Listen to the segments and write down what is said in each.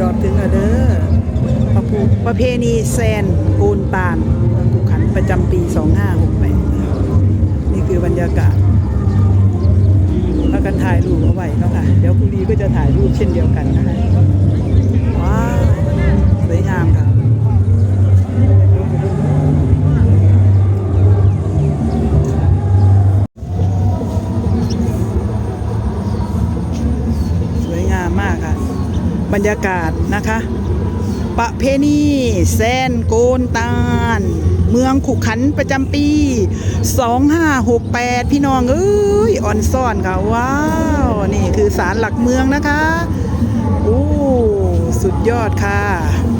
ยอดถึงอะเด้อประประเพณีแซนปูนตานกุขันประจำปี 2568 นี่คือบรรยากาศแล้วกันถ่ายรูปเอาไว้แล้วค่ะ เดี๋ยวคุณดีก็จะถ่ายรูปเช่นเดียวกันนะคะ บรรยากาศนะคะ ประเพณีแซนโกนตานเมืองขุขันประจำปี 2568 พี่น้องเอ้ยอ่อนซ่อนค่ะ ว้าว นี่คือสารหลักเมืองนะคะ โอ้ สุดยอดค่ะ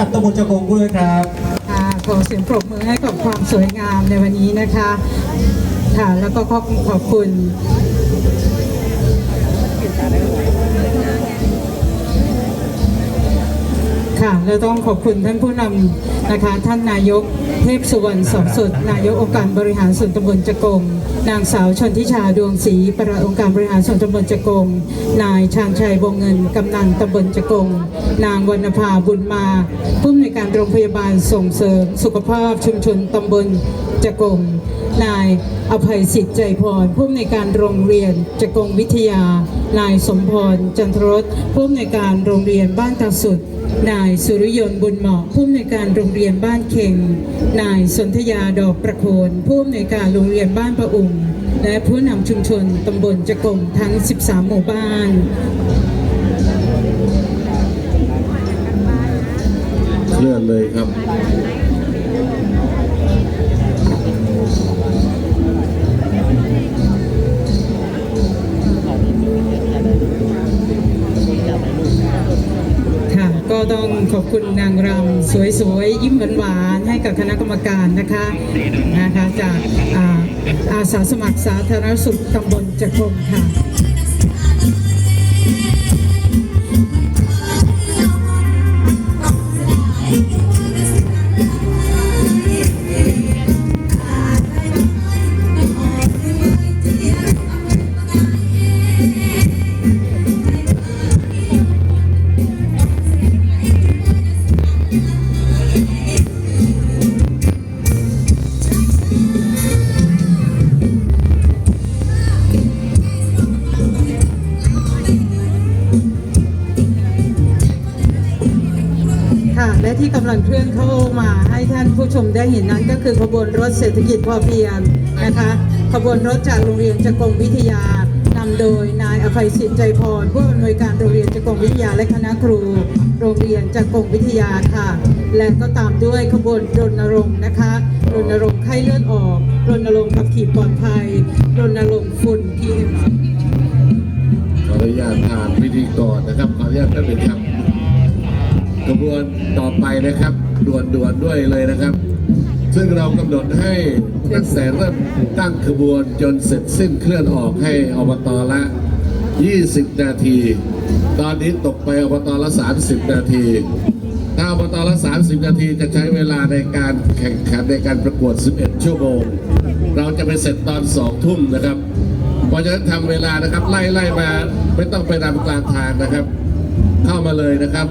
กับตำบเจ้ากงด้วยครับขอเสียงปรบมือให้กับความสวยงามในวันนี้นะคะ ค่ะ แล้วก็ขอขอบคุณ ค่ะเราต้องขอบคุณท่านผู้นำนะคะ ท่านนายกเทพสุวรรณสองสุด นายกองค์การบริหารส่วนตำบลจกง นางสาวชนทิชาดวงศรีประหลัดองค์การบริหารส่วนตำบลจกง นายชาญชัยวงเงินกำนันตำบลจกง นางวรรณภาบุญมาผู้อำนวยการโรงพยาบาลส่งเสริมสุขภาพชุมชนตำบลจกง นาย อภัยสิทธิ์ใจพรผู้อำนวยการโรงเรียนจกงวิทยา นายสมพรจันทรสผู้อำนวยการโรงเรียนบ้านตาสุด นายสุริยนต์บุญเหมาะผู้อำนวยการโรงเรียนบ้านเข่ง นายสนธยาดอกประโคนผู้อำนวยการโรงเรียนบ้านประอุ่มและผู้นำชุมชนตำบลจกงทั้ง 13 หมู่บ้านเลื่อนเลยครับ คุณนางรำสวยๆ ยิ้มหวานๆให้กับคณะกรรมการนะคะนะคะจากอาอาสาสมัครสาธารณสุขตำบลจักงค่ะค่ะ และที่กำลังเคลื่อนเข้ามาให้ท่านผู้ชมได้เห็นนั้น ก็คือขบวนรถเศรษฐกิจพอเพียงนะคะขบวนรถจากโรงเรียนจะกงวิทยานำโดยนายอภัยสิทธิ์ใจพรผู้อำนวยการโรงเรียนจะกงวิทยาและคณะครู โรงเรียนจะกงวิทยาค่ะ และก็ตามด้วยขบวนรณรงค์นะคะรณรงค์ไข้เลือดออกรณรงค์ขับขี่ปลอดภัยรณรงค์ฝุ่น PM ขออนุญาตผ่านพิธีกรนะครับขออนุญาตท่านเป็นครั บกระบวนต่อไปนะครับด่วนด่วนๆด้วยเลยนะครับ ซึ่งเรากำหนดให้ตั้งแต่เริ่มตั้งขบวนจนเสร็จสิ้นเคลื่อนออกให้อบตละ 20 นาที ตอนนี้ตกไปอบตละ 30 นาทีถ้าอบตละ 30 นาทีจะใช้เวลาในการแข่งขันในการประกวด 11 ชั่วโมง เราจะไปเสร็จตอน 2 ทุ่มนะครับ เพราะฉะนั้นทำเวลานะครับไล่ไล่มาไม่ต้องไปนำกลางทางนะครับ เข้ามาเลยนะครับ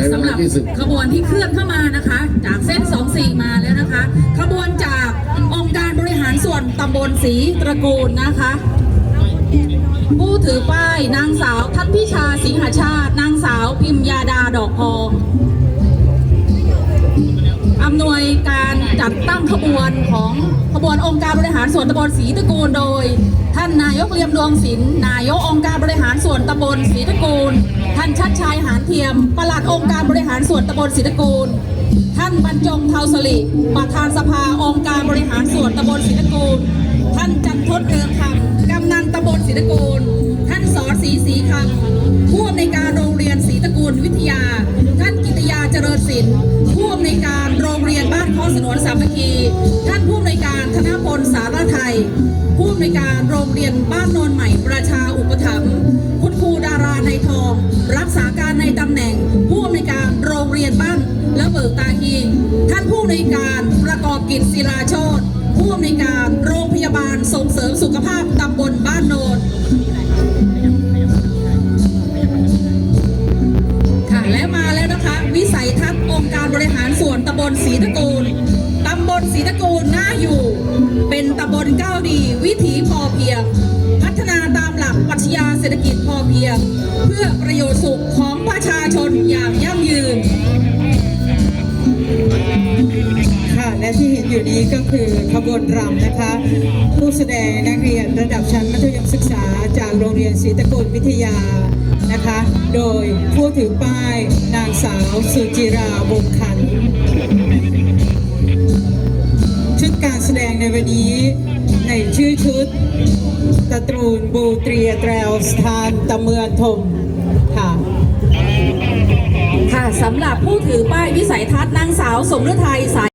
ในเวสำหรับขบวนที่เคลื่อนเข้ามานะคะ จากเส้น 24 มาแล้วนะคะ ขบวนจากองค์การบริหารส่วนตำบลศรีตระกูลนะคะ ผู้ถือป้ายนางสาวทัตพิชาสิงหาชาติ นางสาวพิมยาดาดอกพองอำนวยการ จัดตั้งขบวนของขบวนองค์การบริหารส่วนตำบลศรีตะกูลโดย ท่านนายกเลียมดวงศิลป์นายกองค์การบริหารส่วนตำบลศรีตะกูล ท่านชัดชัยหานเทียมปลัดองค์การบริหารส่วนตำบลศรีตะกูล ท่านบรรจงเทาสลิประธานสภาองค์การบริหารส่วนตำบลศรีตะกูล ท่านจันทดเรืองคำกำนันตำบลศรีตะกูล ท่านสอศรีศรีคำผู้อำนวยการโรงเรียนศรีตะกูลวิทยา ท่านกิ ยาเจริญศิลป์ผู้อำนวยการโรงเรียนบ้านข้อสนวนสามัคคี ท่านผู้อำนวยการธนพลสารไทย ผู้อำนวยการโรงเรียนบ้านโนนใหม่ประชาอุปถัมภ์คุณครูดาราในทอง รักษาการในตำแหน่ง ผู้อำนวยการโรงเรียนบ้านและเบิกตาฮีท่านผู้อำนวยการประกอบกิจศิลาโชตผู้อำนวยการโรงพยาบาลส่งเสริมสุขภาพตำบลบ้านโนน นะคะวิสัยทัศน์องค์การบริหารส่วนตำบลศรีตะกูลตำบลศรีตะกูลน่าอยู่ เป็นตำบลก้าวดี วิถีพอเพียง พัฒนาตามหลักปรัชญาเศรษฐกิจพอเพียง เพื่อประโยชน์สุขของ อยู่นี้ก็คือขบวนรำนะคะ ผู้แสดงนักเรียนระดับชั้นมัธยมศึกษาจากโรงเรียนศรีตะกูลวิทยานะคะ โดยผู้ถือป้ายนางสาวสุจิราวงศ์ขันชุดการแสดงในวันนี้ในชื่อชุดตะตรูนบูเตรียแตรวสถานตะเมือนทมค่ะค่ะสำหรับผู้ถือป้ายวิสัยทัศน์นางสาวสมฤทัยสาย